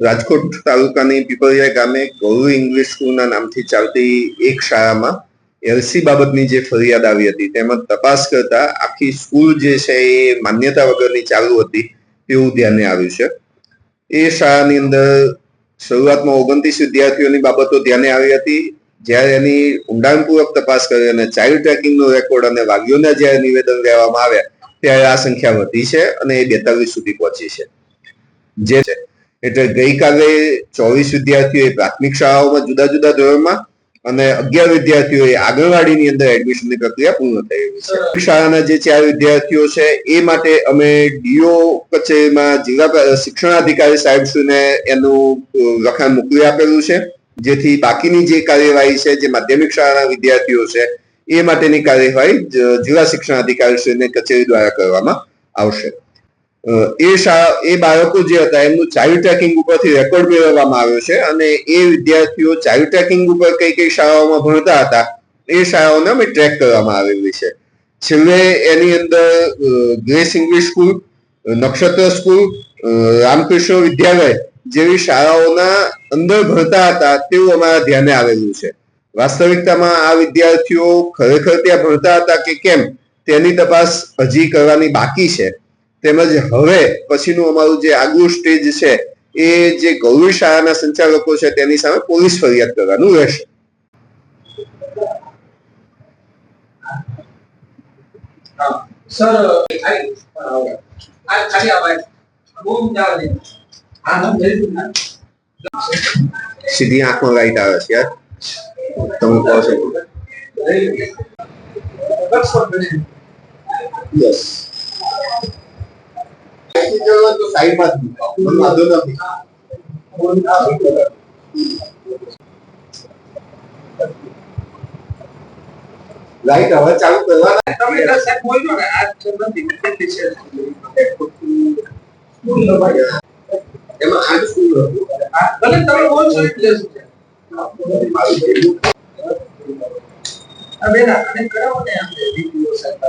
રાજકોટ તાલુકાની પીપળિયા ગામે ગૌરવ ઇંગ્લિશ સ્કૂલના નામથી ચાલતી એક શાળામાં એલસી બાબતની જે ફરિયાદ આવી હતી તેમાં તપાસ કરતા આખી સ્કૂલ જે છે એ માન્યતા વગરની ચાલુ હતી તેવું ધ્યાને આવ્યું છે. એ શાળાની અંદર શરૂઆતમાં ઓગણત્રીસ વિદ્યાર્થીઓની બાબતો ધ્યાને આવી હતી. જ્યારે એની ઊંડાણપૂર્વક તપાસ કરી અને ચાઇલ્ડ ટ્રેકિંગનો રેકોર્ડ અને વાગ્યોના જ્યારે નિવેદન લેવામાં આવ્યા ત્યારે આ સંખ્યા વધી છે અને એ બેતાલીસ સુધી પહોંચી છે. જે છે એટલે ગઈકાલે ચોવીસ વિદ્યાર્થીઓએ પ્રાથમિક શાળાઓમાં જુદા જુદા ધોરણમાં અને અગિયાર વિદ્યાર્થીઓએ આંગણવાડીની અંદર એડમિશનની પ્રક્રિયા પૂર્ણ થઈ છે. શાળાના જે ચાર વિદ્યાર્થીઓ છે એ માટે અમે ડીઓ કચેરીમાં જિલ્લા શિક્ષણાધિકારી શિક્ષણાધિકારી સાહેબશ્રીને એનું લખાણ મોકલી આપેલું છે. જેથી બાકીની જે કાર્યવાહી છે જે માધ્યમિક શાળાના વિદ્યાર્થીઓ છે એ માટેની કાર્યવાહી જિલ્લા શિક્ષણાધિકારીશ્રીને કચેરી દ્વારા કરવામાં આવશે. એ શાળા એ બાળકો જે હતા, એમનું ચાઇલ્ડ ટ્રેકિંગ ઉપરથી રેકોર્ડ મેળવવામાં આવ્યો છે અને એ વિદ્યાર્થીઓ ચાઇલ્ડ ટ્રેકિંગ ઉપર કઈ કઈ શાળાઓમાં ભણતા હતા, એ શાળાઓને અમે ટ્રેક કરવામાં આવેલી છે. છેલ્લે એની અંદર Grace English school, Nakshatra school Ramakrishna Vidyalaya જેવી શાળાઓના અંદર ભણતા હતા, તેવું અમારા ધ્યાને આવેલું છે. વાસ્તવિકતામાં આ વિદ્યાર્થીઓ ખરેખર ત્યાં ભણતા હતા કે કેમ, તેની તપાસ હજી કરવાની બાકી છે. તેમજ હવે પછીનું અમારું જે આગલું સ્ટેજ છે એ જે ગૌરી શાળાના સંચાલકો છે તેની સામે પોલીસ ફરિયાદ કરવાનું રહેશે. સર ખાલી સીધી આંખમાં લાઈટ આવે છે યાર. તમે કહો છો. યસ તો સાઈડમાં જ મૂકો. મને વાંધો નથી. લાઈટ હવે ચાલુ કરવાના. તમે એટલે સાહેબ બોલજો ને આ સંબંધિત કેટલી છે. એમાં આઠ સ્કૂલ ભલે તમે બોલશો એટલે શું છે? બેન આને કરાવો ને આપણે